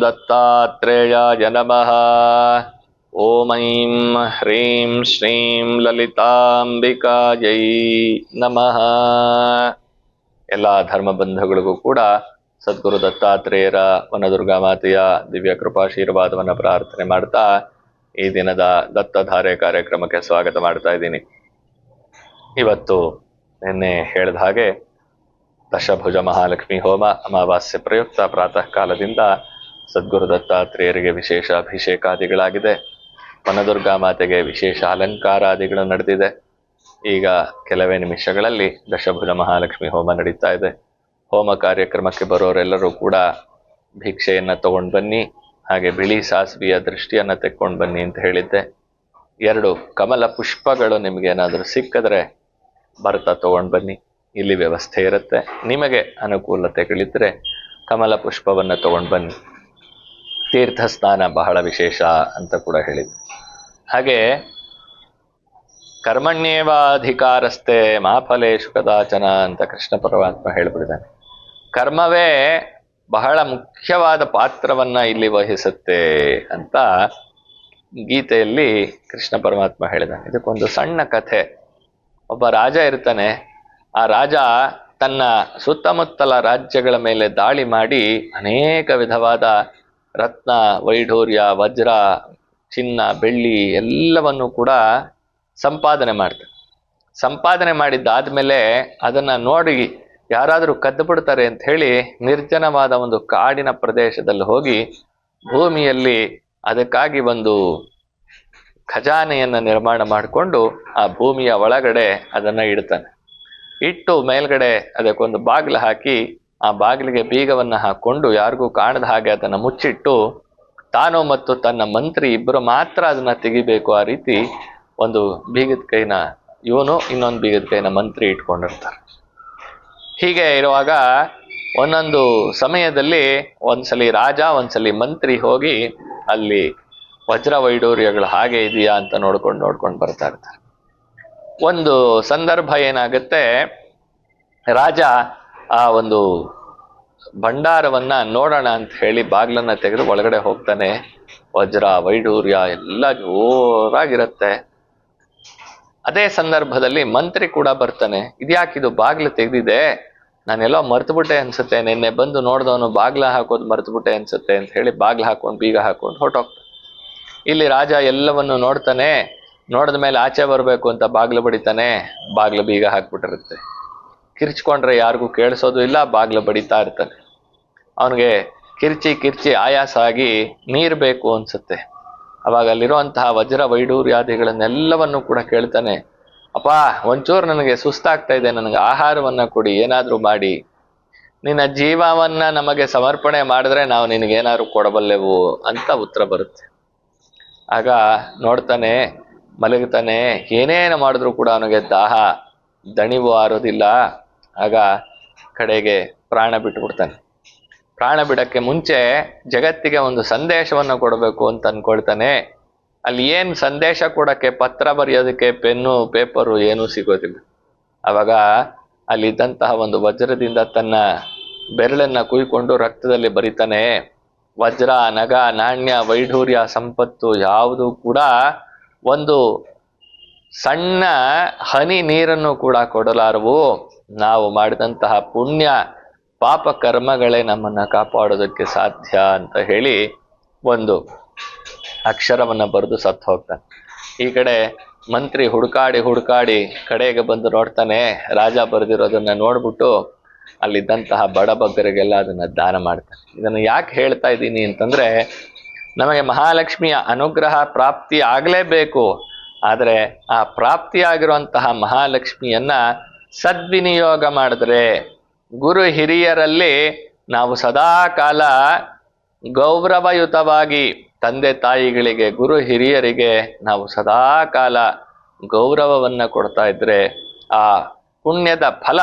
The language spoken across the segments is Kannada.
ದತ್ತಾತ್ರೇಯಾಯ ನಮಃ. ಓಂ ಐಂ ಹ್ರೀಂ ಶ್ರೀಂ ಲಲಿತಾಂಬಿಕಾಯೈ ನಮಃ ಎಲ್ಲ ಧರ್ಮ ಬಂಧುಗಳಿಗೂ ಕೂಡ ಸದ್ಗುರು ದತ್ತಾತ್ರೇಯರ ವನದುರ್ಗಾ ಮಾತೆಯ ದಿವ್ಯ ಕೃಪಾಶೀರ್ವಾದವನ್ನು ಪ್ರಾರ್ಥನೆ ಮಾಡ್ತಾ ಈ ದಿನದ ದತ್ತಧಾರೆ ಕಾರ್ಯಕ್ರಮಕ್ಕೆ ಸ್ವಾಗತ ಮಾಡ್ತಾ ಇದ್ದೀನಿ. ಇವತ್ತು ನಿನ್ನೆ ಹೇಳಿದ ಹಾಗೆ ದಶಭುಜ ಮಹಾಲಕ್ಷ್ಮಿ ಹೋಮ ಅಮಾವಾಸ್ಯೆ ಪ್ರಯುಕ್ತ ಪ್ರಾತಃ ಕಾಲದಿಂದ ಸದ್ಗುರು ದತ್ತಾತ್ರೇಯರಿಗೆ ವಿಶೇಷ ಅಭಿಷೇಕಾದಿಗಳಾಗಿದೆ. ವನದುರ್ಗಾ ಮಾತೆಗೆ ವಿಶೇಷ ಅಲಂಕಾರಾದಿಗಳು ನಡೆದಿದೆ. ಈಗ ಕೆಲವೇ ನಿಮಿಷಗಳಲ್ಲಿ ದಶಭುಜ ಮಹಾಲಕ್ಷ್ಮಿ ಹೋಮ ನಡೀತಾ ಇದೆ. ಹೋಮ ಕಾರ್ಯಕ್ರಮಕ್ಕೆ ಬರೋರೆಲ್ಲರೂ ಕೂಡ ಭಿಕ್ಷೆಯನ್ನು ತಗೊಂಡು ಬನ್ನಿ, ಹಾಗೆ ಬಿಳಿ ಸಾಸಿವೆಯ ದೃಷ್ಟಿಯನ್ನು ತೆಕ್ಕೊಂಡು ಬನ್ನಿ ಅಂತ ಹೇಳಿದ್ದೆ. ಎರಡು, ಕಮಲ ಪುಷ್ಪಗಳು ನಿಮಗೇನಾದರೂ ಸಿಕ್ಕಿದ್ರೆ ಬರ್ತಾ ತಗೊಂಡು ಬನ್ನಿ. ಇಲ್ಲಿ ವ್ಯವಸ್ಥೆ ಇರುತ್ತೆ. ನಿಮಗೆ ಅನುಕೂಲತೆಗಳಿದ್ರೆ ಕಮಲ ಪುಷ್ಪವನ್ನು ತಗೊಂಡು ಬನ್ನಿ. ತೀರ್ಥ ಸ್ನಾನ ಬಹಳ ವಿಶೇಷ ಅಂತ ಕೂಡ ಹೇಳಿದ್ರು. ಹಾಗೆ ಕರ್ಮಣ್ಯೇವಾಧಿಕಾರಸ್ಥೆ ಮಾಫಲೇಶು ಕದಾಚನ ಅಂತ ಕೃಷ್ಣ ಪರಮಾತ್ಮ ಹೇಳಿಬಿಡಿದ್ದಾನೆ ಕರ್ಮವೇ ಬಹಳ ಮುಖ್ಯವಾದ ಪಾತ್ರವನ್ನ ಇಲ್ಲಿ ವಹಿಸುತ್ತೆ ಅಂತ ಗೀತೆಯಲ್ಲಿ ಕೃಷ್ಣ ಪರಮಾತ್ಮ ಹೇಳಿದಾನೆ ಇದಕ್ಕೊಂದು ಸಣ್ಣ ಕಥೆ. ಒಬ್ಬ ರಾಜ ಇರ್ತಾನೆ. ಆ ರಾಜ ತನ್ನ ಸುತ್ತಮುತ್ತಲ ರಾಜ್ಯಗಳ ಮೇಲೆ ದಾಳಿ ಮಾಡಿ ಅನೇಕ ವಿಧವಾದ ರತ್ನ, ವೈಢೂರ್ಯ, ವಜ್ರ, ಚಿನ್ನ, ಬೆಳ್ಳಿ ಎಲ್ಲವನ್ನು ಕೂಡ ಸಂಪಾದನೆ ಮಾಡ್ತಾರೆ. ಸಂಪಾದನೆ ಮಾಡಿದ್ದಾದಮೇಲೆ ಅದನ್ನು ನೋಡಿ ಯಾರಾದರೂ ಕದ್ದು ಬಿಡ್ತಾರೆ ಅಂತ ಹೇಳಿ ನಿರ್ಜನವಾದ ಒಂದು ಕಾಡಿನ ಪ್ರದೇಶದಲ್ಲಿ ಹೋಗಿ ಭೂಮಿಯಲ್ಲಿ ಅದಕ್ಕಾಗಿ ಒಂದು ಖಜಾನೆಯನ್ನು ನಿರ್ಮಾಣ ಮಾಡಿಕೊಂಡು ಆ ಭೂಮಿಯ ಒಳಗಡೆ ಅದನ್ನು ಇಡ್ತಾನೆ. ಇಟ್ಟು ಮೇಲ್ಗಡೆ ಅದಕ್ಕೊಂದು ಬಾಗಿಲು ಹಾಕಿ ಆ ಬಾಗಿಲಿಗೆ ಬೀಗವನ್ನು ಹಾಕೊಂಡು ಯಾರಿಗೂ ಕಾಣದ ಹಾಗೆ ಅದನ್ನು ಮುಚ್ಚಿಟ್ಟು ತಾನು ಮತ್ತು ತನ್ನ ಮಂತ್ರಿ ಇಬ್ಬರು ಮಾತ್ರ ಅದನ್ನ ತೆಗಿಬೇಕು ಆ ರೀತಿ ಒಂದು ಬೀಗದ ಕೈನ ಇವನು ಇನ್ನೊಂದು ಬೀಗದ ಕೈನ ಮಂತ್ರಿ ಇಟ್ಕೊಂಡಿರ್ತಾರೆ. ಹೀಗೆ ಇರುವಾಗ ಒಂದೊಂದು ಸಮಯದಲ್ಲಿ ಒಂದ್ಸಲಿ ರಾಜ, ಒಂದ್ಸಲಿ ಮಂತ್ರಿ ಹೋಗಿ ಅಲ್ಲಿ ವಜ್ರ ವೈಡೂರ್ಯಗಳು ಹಾಗೆ ಇದೆಯಾ ಅಂತ ನೋಡ್ಕೊಂಡು ನೋಡ್ಕೊಂಡು ಬರ್ತಾ ಇರ್ತಾರೆ. ಒಂದು ಸಂದರ್ಭ ಏನಾಗುತ್ತೆ? ರಾಜ ಆ ಒಂದು ಭಂಡಾರವನ್ನ ನೋಡೋಣ ಅಂತ ಹೇಳಿ ಬಾಗ್ಲನ್ನ ತೆಗೆದು ಒಳಗಡೆ ಹೋಗ್ತಾನೆ. ವಜ್ರ, ವೈಡೂರ್ಯ ಎಲ್ಲ ಜೋರಾಗಿರುತ್ತೆ. ಅದೇ ಸಂದರ್ಭದಲ್ಲಿ ಮಂತ್ರಿ ಕೂಡ ಬರ್ತಾನೆ. ಇದ್ಯಾಕಿದು ಬಾಗ್ಲು ತೆಗೆದಿದೆ? ನಾನೆಲ್ಲೋ ಮರ್ತುಬಿಟ್ಟೆ ಅನ್ಸುತ್ತೆ. ನಿನ್ನೆ ಬಂದು ನೋಡ್ದವನು ಬಾಗ್ಲ ಹಾಕೋದು ಮರ್ತುಬಿಟ್ಟೆ ಅನ್ಸುತ್ತೆ ಅಂತ ಹೇಳಿ ಬಾಗ್ಲ ಹಾಕೊಂಡು ಬೀಗ ಹಾಕೊಂಡು ಹೊರಟೋಗ್ತಾನೆ. ಇಲ್ಲಿ ರಾಜ ಎಲ್ಲವನ್ನು ನೋಡ್ತಾನೆ. ನೋಡಿದ ಮೇಲೆ ಆಚೆ ಬರಬೇಕು ಅಂತ ಬಾಗ್ಲು ಬಡಿತಾನೆ. ಬಾಗ್ಲು ಬೀಗ ಹಾಕ್ಬಿಟ್ಟಿರುತ್ತೆ. ಕಿರ್ಚ್ಕೊಂಡ್ರೆ ಯಾರಿಗೂ ಕೇಳಿಸೋದು ಇಲ್ಲ, ಬಾಗ್ಲು ಬಡಿತಾ ಇರ್ತಾನೆ. ಅವನಿಗೆ ಕಿರ್ಚಿ ಕಿರ್ಚಿ ಆಯಾಸ ಆಗಿ ನೀರು ಬೇಕು ಅನ್ಸುತ್ತೆ. ಅವಾಗ ಅಲ್ಲಿರುವಂತಹ ವಜ್ರ ವೈಡೂರ್ಯಾದಿಗಳನ್ನೆಲ್ಲವನ್ನು ಕೂಡ ಕೇಳ್ತಾನೆ, ಅಪ್ಪ, ಒಂಚೂರು ನನಗೆ ಸುಸ್ತಾಗ್ತಾ ಇದೆ, ನನಗೆ ಆಹಾರವನ್ನು ಕೊಡಿ, ಏನಾದರೂ ಮಾಡಿ. ನಿನ್ನ ಜೀವವನ್ನು ನಮಗೆ ಸಮರ್ಪಣೆ ಮಾಡಿದ್ರೆ ನಾವು ನಿನಗೇನಾದ್ರು ಕೊಡಬಲ್ಲೆವು, ಅಂತ ಉತ್ತರ ಬರುತ್ತೆ. ಆಗ ನೋಡ್ತಾನೆ, ಮಲಗ್ತಾನೆ, ಏನೇನು ಮಾಡಿದ್ರು ಕೂಡ ಅವನಿಗೆ ದಾಹ, ದಣಿವು ಆರೋದಿಲ್ಲ. ಆಗ ಕಡೆಗೆ ಪ್ರಾಣ ಬಿಟ್ಟುಬಿಡ್ತಾನೆ ಪ್ರಾಣ ಬಿಡಕ್ಕೆ ಮುಂಚೆ ಜಗತ್ತಿಗೆ ಒಂದು ಸಂದೇಶವನ್ನು ಕೊಡಬೇಕು ಅಂತ ಅನ್ಕೊಳ್ತಾನೆ. ಅಲ್ಲಿ ಏನು ಸಂದೇಶ ಕೊಡಕ್ಕೆ ಪತ್ರ ಬರೆಯೋದಕ್ಕೆ ಪೆನ್ನು, ಪೇಪರು ಏನೂ ಸಿಗೋದಿಲ್ಲ. ಅವಾಗ ಅಲ್ಲಿದ್ದಂತಹ ಒಂದು ವಜ್ರದಿಂದ ತನ್ನ ಬೆರಳನ್ನ ಕುಯ್ಕೊಂಡು ರಕ್ತದಲ್ಲಿ ಬರಿತಾನೆ. ವಜ್ರ, ನಗ, ನಾಣ್ಯ, ವೈಢೂರ್ಯ, ಸಂಪತ್ತು ಯಾವುದು ಕೂಡ ಒಂದು ಸಣ್ಣ ಹನಿ ನೀರನ್ನು ಕೂಡ ಕೊಡಲಾರವು. ನಾವು ಮಾಡಿದಂತಹ ಪುಣ್ಯ ಪಾಪ ಕರ್ಮಗಳೇ ನಮ್ಮನ್ನ ಕಾಪಾಡೋದಕ್ಕೆ ಸಾಧ್ಯ ಅಂತ ಹೇಳಿ ಒಂದು ಅಕ್ಷರವನ್ನ ಬರೆದು ಸತ್ತು ಹೋಗ್ತಾನೆ. ಈ ಕಡೆ ಮಂತ್ರಿ ಹುಡುಕಾಡಿ ಹುಡುಕಾಡಿ ಕಡೆಗೆ ಬಂದು ನೋಡ್ತಾನೆ, ರಾಜ ಬರೆದಿರೋದನ್ನ ನೋಡ್ಬಿಟ್ಟು ಅಲ್ಲಿದ್ದಂತಹ ಬಡಬಗ್ಗರಿಗೆಲ್ಲ ಅದನ್ನ ದಾನ ಮಾಡ್ತಾನೆ. ಇದನ್ನು ಯಾಕೆ ಹೇಳ್ತಾ ಇದ್ದೀನಿ ಅಂತಂದ್ರೆ, ನಮಗೆ ಮಹಾಲಕ್ಷ್ಮಿಯ ಅನುಗ್ರಹ ಪ್ರಾಪ್ತಿ ಆಗಲೇಬೇಕು, ಆದರೆ ಆ ಪ್ರಾಪ್ತಿಯಾಗಿರುವಂತಹ ಮಹಾಲಕ್ಷ್ಮಿಯನ್ನ ಸದ್ವಿನಿಯೋಗ ಮಾಡಿದ್ರೆ ಗುರು ಹಿರಿಯರಲ್ಲಿ ನಾವು ಸದಾ ಕಾಲ ಗೌರವಯುತವಾಗಿ ತಂದೆ ತಾಯಿಗಳಿಗೆ, ಗುರು ಹಿರಿಯರಿಗೆ ನಾವು ಸದಾ ಕಾಲ ಗೌರವವನ್ನು ಕೊಡ್ತಾ ಇದ್ರೆ ಆ ಪುಣ್ಯದ ಫಲ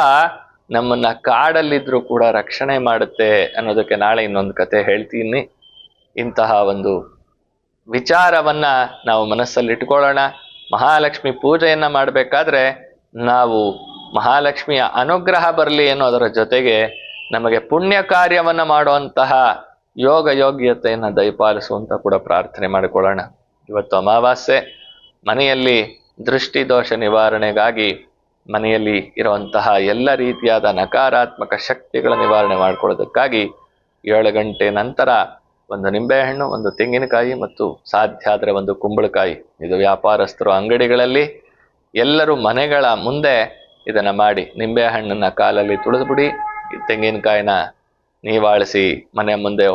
ನಮ್ಮನ್ನ ಕಾಡಲ್ಲಿದ್ರೂ ಕೂಡ ರಕ್ಷಣೆ ಮಾಡುತ್ತೆ ಅನ್ನೋದಕ್ಕೆ ನಾಳೆ ಇನ್ನೊಂದು ಕತೆ ಹೇಳ್ತೀನಿ. ಇಂತಹ ಒಂದು ವಿಚಾರವನ್ನ ನಾವು ಮನಸ್ಸಲ್ಲಿ ಇಟ್ಕೊಳ್ಳೋಣ ಮಹಾಲಕ್ಷ್ಮಿ ಪೂಜೆಯನ್ನ ಮಾಡಬೇಕಾದ್ರೆ ನಾವು ಮಹಾಲಕ್ಷ್ಮಿಯ ಅನುಗ್ರಹ ಬರಲಿ ಅನ್ನೋದರ ಜೊತೆಗೆ ನಮಗೆ ಪುಣ್ಯ ಕಾರ್ಯವನ್ನು ಮಾಡುವಂತಹ ಯೋಗ ಯೋಗ್ಯತೆಯನ್ನು ದಯಪಾಲಿಸುವಂತ ಕೂಡ ಪ್ರಾರ್ಥನೆ ಮಾಡಿಕೊಳ್ಳೋಣ. ಇವತ್ತು ಅಮಾವಾಸ್ಯೆ. ಮನೆಯಲ್ಲಿ ದೃಷ್ಟಿ ದೋಷ ನಿವಾರಣೆಗಾಗಿ ಮನೆಯಲ್ಲಿ ಇರುವಂತಹ ಎಲ್ಲ ರೀತಿಯಾದ ನಕಾರಾತ್ಮಕ ಶಕ್ತಿಗಳ ನಿವಾರಣೆ ಮಾಡಿಕೊಳ್ಳೋದಕ್ಕಾಗಿ ಏಳು ಗಂಟೆ ನಂತರ ಒಂದು ನಿಂಬೆಹಣ್ಣು, ಒಂದು ತೆಂಗಿನಕಾಯಿ ಮತ್ತು ಸಾಧ್ಯ ಆದರೆ ಒಂದು ಕುಂಬಳಕಾಯಿ. ಇದು ವ್ಯಾಪಾರಸ್ಥರು ಅಂಗಡಿಗಳಲ್ಲಿ ಎಲ್ಲರೂ ಮನೆಗಳ ಮುಂದೆ ಇದನ್ನ ಮಾಡಿ ನಿಂಬೆ ನಿಂಬೆಹಣ್ಣನ್ನ ಕಾಲಲ್ಲಿ ತುಳಿದ್ಬಿಡಿ, ತೆಂಗಿನಕಾಯಿನ ನೀವಾಳಿಸಿ ಮನೆ ಮುಂದೆ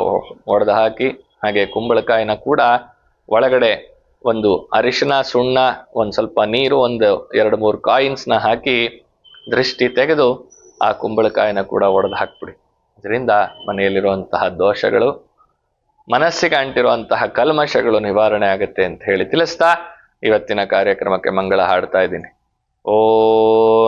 ಒಡೆದು ಹಾಕಿ, ಹಾಗೆ ಕುಂಬಳಕಾಯಿನ ಕೂಡ ಒಳಗಡೆ ಒಂದು ಅರಿಶಿನ, ಸುಣ್ಣ, ಒಂದು ಸ್ವಲ್ಪ ನೀರು, ಒಂದು ಎರಡು ಮೂರು ಕಾಯಿನ್ಸ್ನ ಹಾಕಿ ದೃಷ್ಟಿ ತೆಗೆದು ಆ ಕುಂಬಳಕಾಯಿನ ಕೂಡ ಒಡೆದು ಹಾಕ್ಬಿಡಿ. ಇದರಿಂದ ಮನೆಯಲ್ಲಿರುವಂತಹ ದೋಷಗಳು, ಮನಸ್ಸಿಗೆ ಅಂಟಿರುವಂತಹ ಕಲ್ಮಶಗಳು ನಿವಾರಣೆ ಆಗುತ್ತೆ ಅಂತ ಹೇಳಿ ತಿಳಿಸ್ತಾ ಇವತ್ತಿನ ಕಾರ್ಯಕ್ರಮಕ್ಕೆ ಮಂಗಳ ಹಾಡ್ತಾ ಇದ್ದೀನಿ. ಓಂ